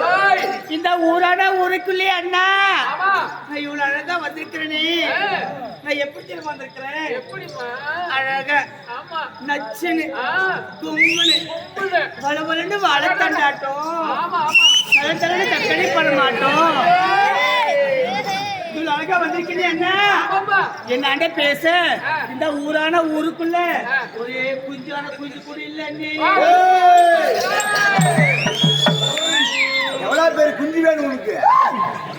ஓய். இந்த ஊரான ஊருக்குள்ளே அண்ணா. நான் இவ்வளவு அழகா வந்திருக்கிறேனே நான் எப்படி தெரியுமா வந்திருக்கிறேன்? அழகா. நச்சுன்னு கும்முன்னு. வளவலன்னு ஆமா. தளத்தளன்னு தக்கடி பண்ண மாட்டோம் இவ்வளவு அழகா வந்திருக்கிறேன் அண்ணா. என்னாண்ட பேச. இந்த ஊரான ஊருக்குள்ள. ஒரே குஞ்சான குஞ்சு கூட இல்ல நீ எவ்வளவு பேர் குஞ்சு வேணும் உனக்கு?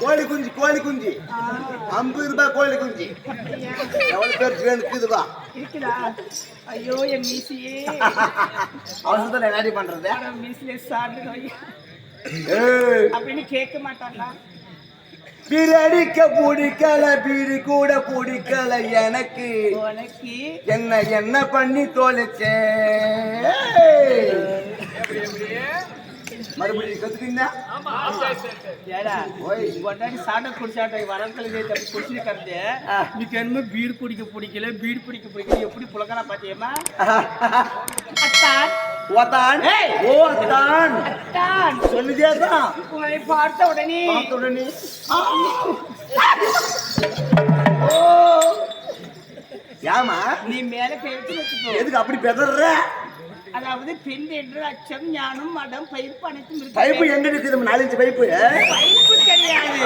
கோழி குஞ்சு கோழி குஞ்சு. ஐம்பது ரூபாய் கோழி குஞ்சு. எவ்வளவு பேர் வேணும் இருக்குதுவா இருக்குதா ஐயோ என் மீசியே. அவசரத்துல என்னடி பண்றது? மீசிலே சாப்பிடு நோய் ஏய், அப்படின்னு கேட்க மாட்டாங்களா பீடி அடிக்க பிடிக்கல பீடி கூட பிடிக்கல எனக்கு. உனக்கு என்ன என்ன பண்ணி எப்படி? மறுபடியும் கத்துக்கிங்க ஆமா, சரி, சரி, சரி. ஏடா ஓய். கொண்டாடி சாட்டை குடிச்சாட்டை வரக்கழுவே தப்பி குடிச்சிருக்கிறது. நீக்கு என்னமோ பீடு குடிக்க பிடிக்கல பீடு பிடிக்க பிடிக்கல எப்படி அத்தான். ஓத்தான் ஏய். ஓ அத்தான். அத்தான். சொல்லுதே தான் பார்த்த உடனே. பார்த்த உடனே. ஓ. ஏமா நீ மேல வச்சுக்கோ. எதுக்கு அப்படி பெதற அதாவது பெண் என்று அச்சம் ஞானம் மடம் பயிர்ப்பு அனைத்தும் பைப்பு எங்க இருக்குது நாலஞ்சு பைப்பு. பைப்பு கிடையாது.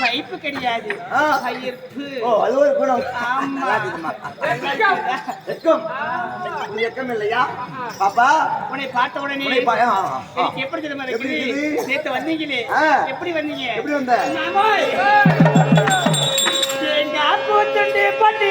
பைப்பு கிடையாது. பயிர்ப்பு ஓ அது ஒரு குணம். ஆமா? வெக்கம். வெக்கம். இல்லையா? பாப்பா. உன்னை பார்த்த உடனே. எனக்கு எப்படி தெரியுமா இருக்குது? நேத்து வந்தீங்களே. எப்படி வந்தீங்க? எப்படி வந்த? பூத்துண்டு பட்டு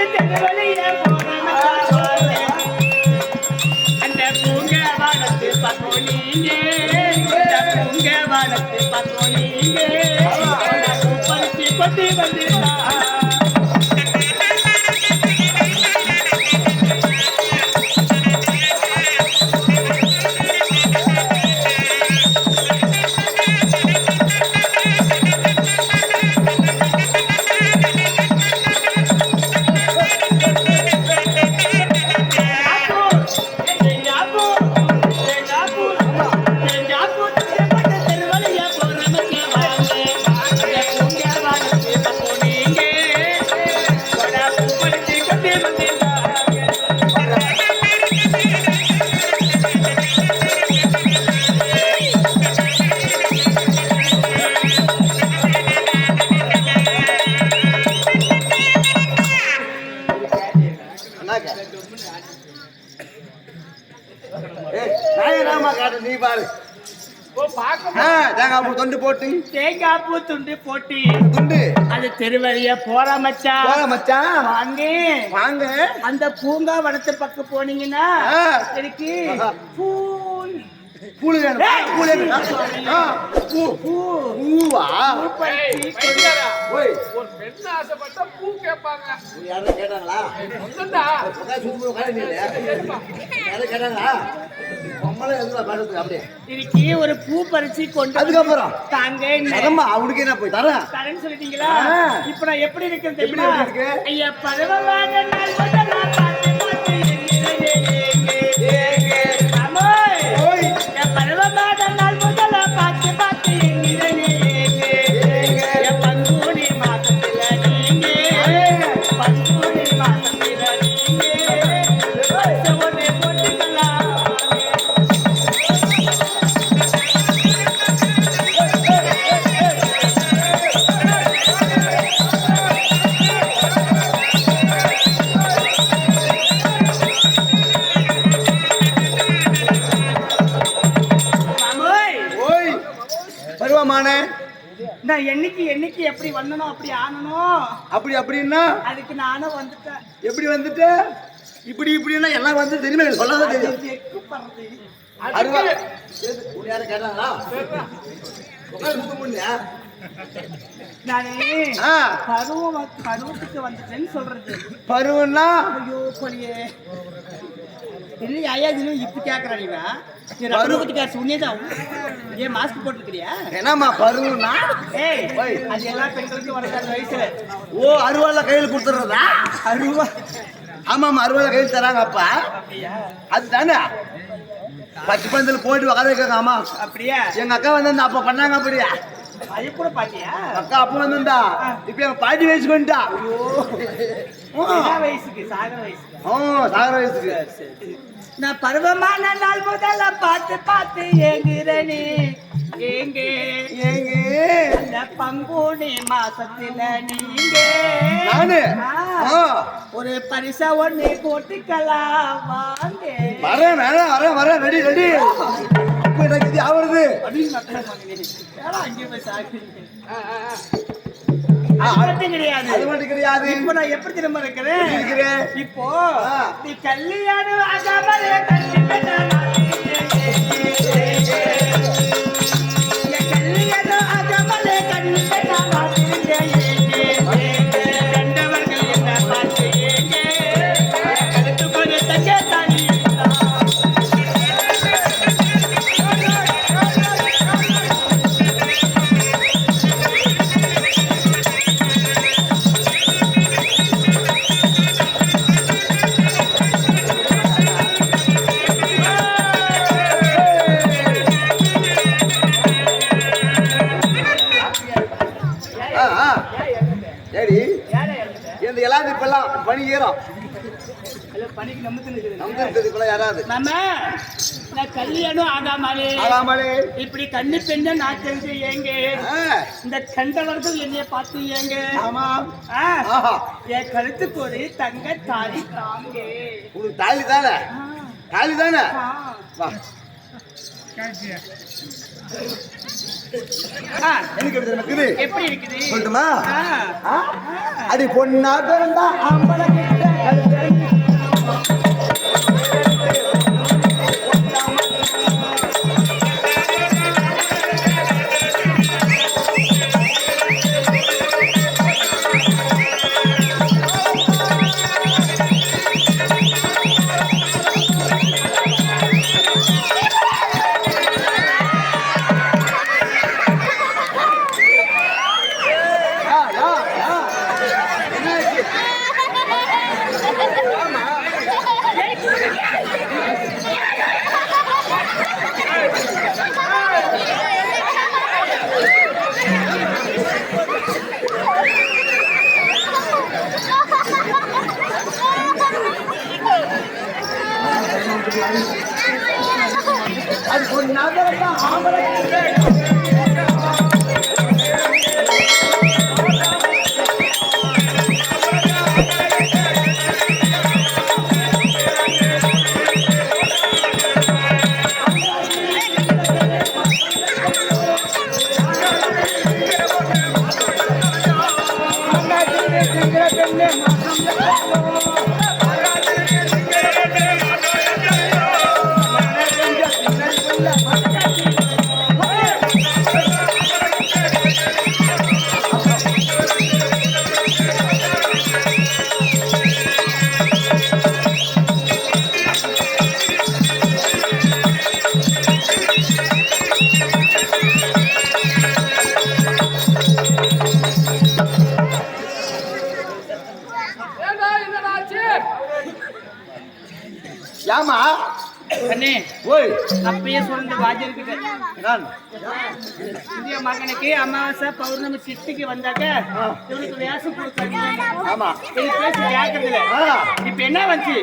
போட்டு தேங்காய் பூ துண்டு போட்டு துண்டு அது தெருவழிய போற மச்சான் போல மச்சான் வாங்க வாங்க அந்த பூங்கா வனத்து பக்கம் போனீங்கன்னா. எனக்கு ஆஹா. பூ பூலு வேணும் ஏய். பூ ஆசைப்பட்டா கேட்பாங்க கேட்டாங்களா யாரும் கேட்டாங்களா இன்னைக்கு ஒரு பூ பறிச்சு கொண்டு அதுக்கப்புறம்? தாங்க அதம்மா அவனுக்கு என்ன போய் தரேன். தரேன்னு சொல்லிட்டீங்களா. இப்ப நான் எப்படி இருக்கேன் தெரியுமா? இருக்கு? ஐயா பரவாயில்ல பருவமான நான் என்னைக்கு என்னைக்கு எப்படி வந்தனோ அப்படி ஆனனும் அப்படி அப்படின்னா? அதுக்கு நானும் வந்துட்டேன். எப்படி வந்துட்டு? இப்படி இப்படின்னா எல்லாம் வந்து தெரியுமே? சொல்லாத தெரியும். அருவா யாரும் கேட்டாங்களா? நானே பருவம் பருவத்துக்கு வந்துட்டேன்னு சொல்றது. பருவம்னா? ஐயோ கொடியே இல்லையா ஐயா இது இப்ப கேக்குறா நீங்க. பருவம். பருவத்துக்கு உன்னேதான் ஏன் மாஸ்க் போட்டுக்கிறியா என்னம்மா பருவம்னா ஏய். அது எல்லா பெண்களுக்கும் வயசுல. ஓ அருவால கையில் கொடுத்துடுறதா? அருவா. ஆமாம்மா அருவால கையில் தராங்க அப்பா அதுதானே? பத்து பந்தல போட்டு வைக்காங்க அம்மா அப்படியா? எங்க அக்கா வந்து அப்ப பண்ணாங்க அப்படியா? கூட அக்கா அப்ப வந்திருந்தா. இப்ப எங்க பாட்டி வயசு பண்ணிட்டா வயசுக்கு சாகர வயசுக்கு. சாகர வயசுக்கு. நான் பருவமான நாள் முதல்ல பார்த்து பார்த்து ஏங்குறனே. ஏங்க? ஏங்க? அந்த பங்குனி மாசத்துல நீங்க. நானு? ஒரு பரிசா ஒண்ணு போட்டுக்கலாம் வாங்க. வரேன் வரேன் வரேன் வரேன். Ready ready. அப்ப எனக்கு இது ஆவறது அப்படின்னு அங்கே போய் சாகுறீங்க? அது மட்டும் கிடையாது அது மட்டும் கிடையாது இப்போ நான் எப்படி திரும்ப இருக்கிறேன் இருக்கிறேன். இப்போ. நீ கல்யாணம் ஆகாமலே கண்டிப்பா இப்பெல்லாம் யாராவது மாமா நான் கல்யாணம் ஆகாமலே ஆகாமலே. இப்படி கண்ணு பெண்ண நான் தெரிஞ்சு ஏங்க? இந்த கண்டவர்கள் என்னைய பார்த்து ஏங்க? ஆமா. என் கழுத்துக்கு ஒரு தங்க தாலி தாங்க. உனக்கு தாலி தானே? தாலி தானே. வா. எப்படி இருக்குது? சொல்லட்டுமா? அடி பொண்ணா பிறந்தா ஆம்பளை கிட்ட அது பொண்ணா பிறந்தா ஆம்பளை. கிட்ட அப்பயே வாஜர்கிட்ட நான் இந்திய மகனுக்கு அமாவாசை பௌர்ணமி சிட்டுக்கு வந்தாக்க இவனுக்கு வேஷம் கொடுத்தாங்க ஆமா. இது பேசி கேட்கறதுல இப்ப என்ன வந்துச்சு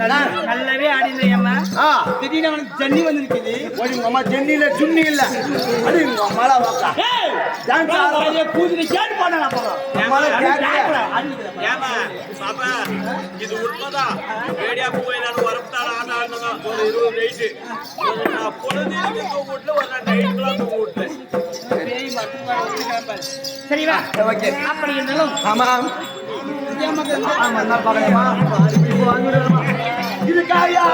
நல்லாவே ஆடிலையம்மா ஆ. திடீர்னு அவனுக்கு ஜன்னி வந்து நிக்குது ஓடி உங்க அம்மா ஜென்னி இல்ல. சுண்ணி இல்ல அடி உங்க அம்மால வாக்கா. டான்ஸ் நான் அப்புறம். அது ஆடிக்கிறேன். ஏமா பாப்பா இது உண்மைதான். ரேடியா போய் நான் ஆட்ட ஆடணும் ஒரு இருபது நைட்டு நான் பொழுது தூங்க ஒரு நைட்டுலாம் தூங்க விட்டேன் பேய் மட்டும் வா, ஒழுங்காக பாரு. சரி வா ஓகே. அப்படி இருந்தாலும். ஆமா ஆமா என்ன காயா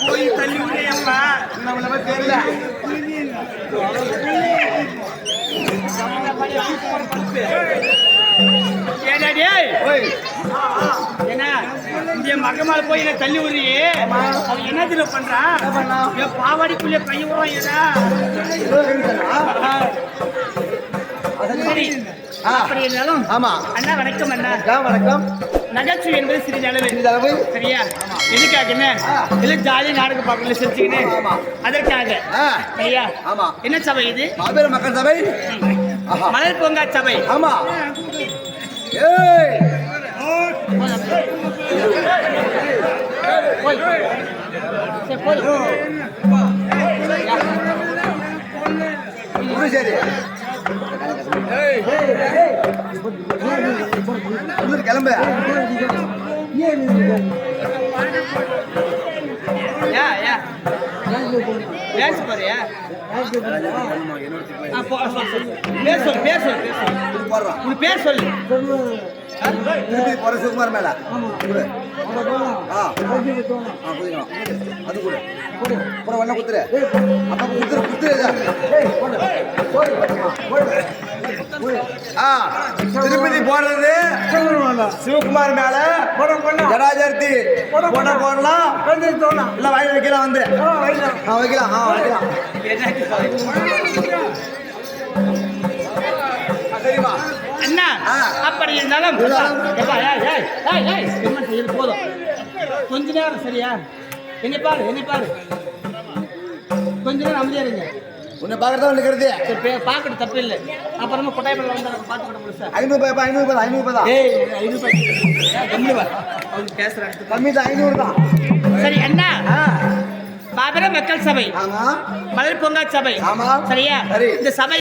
போய் தள்ளி விடுறியப்பா நம்மள தெரியல மகமால போய் என்ன தள்ளி விடுறியே அவன் என்ன தெரியுமா பண்றான் என் பாவாடிக்குள்ளே பைய விடுவான் ஏடா இதோ இருக்குதானா? சரி ஆ. அப்படி இருந்தாலும் ஆமா அண்ணா வணக்கம் அண்ணா வணக்கம் நகைச்சுவை என்பது சிறிது அளவு. இந்த அளவு. சரியா? எதுக்காக என்ன? ஆ. இல்ல ஜாலி நாடகம் பார்க்கல சிரிச்சுக்கின்னு. அதற்காக. சரியா? ஆமா. என்ன சபை இது? மாபெரும் மக்கள் சபை. மலர் பூங்கா சபை. ஆமா. ஏய். சரி, கிளம்பு பேச போறியா பேர் சொல்லு பேர் சொல்லு உன் பேர் சொல்லு திருப்பதி போற சுகுமார் மேல ஆ அது கூட அப்புறம் குத்துரு அப்ப குத்துரு குத்துரு ஆ திருப்பதி போடுறது சிவகுமார் மேல. ஜடாஜர்த்தி போட போடலாம் இல்ல வாங்கி வைக்கலாம் வந்து. ஆ வைக்கலாம். ஆ வைக்கலாம். ஆ, சரிம்மா அண்ணா. அப்படி இருந்தாலும் போதும். கொஞ்ச நேரம் சரியா? என்னை பாரு என்னை பாரு. கொஞ்ச நேரம் அமைதியா இருங்க. உன்னை பார்க்கறதா பே- பார்க்கறது தப்பு இல்லை. அப்புறமா கொட்டாய்பல் வந்து பார்த்துக்கிட்ட முழுசா ஐநூறு ரூபாய் ஐநூறு ரூபாய் ஐநூறு ரூபாய் தான் ஏய் ஐநூறு ரூபாய் கம்மி வா அவங்க பேசுறாங்க. கம்மி தான் ஐநூறு தான். சரி அண்ணா. ஆ, மாபெரும் மக்கள் சபை. ஆமா. மலர் பொங்கல் சபை. ஆமா. சரியா? சரி. இந்த சபை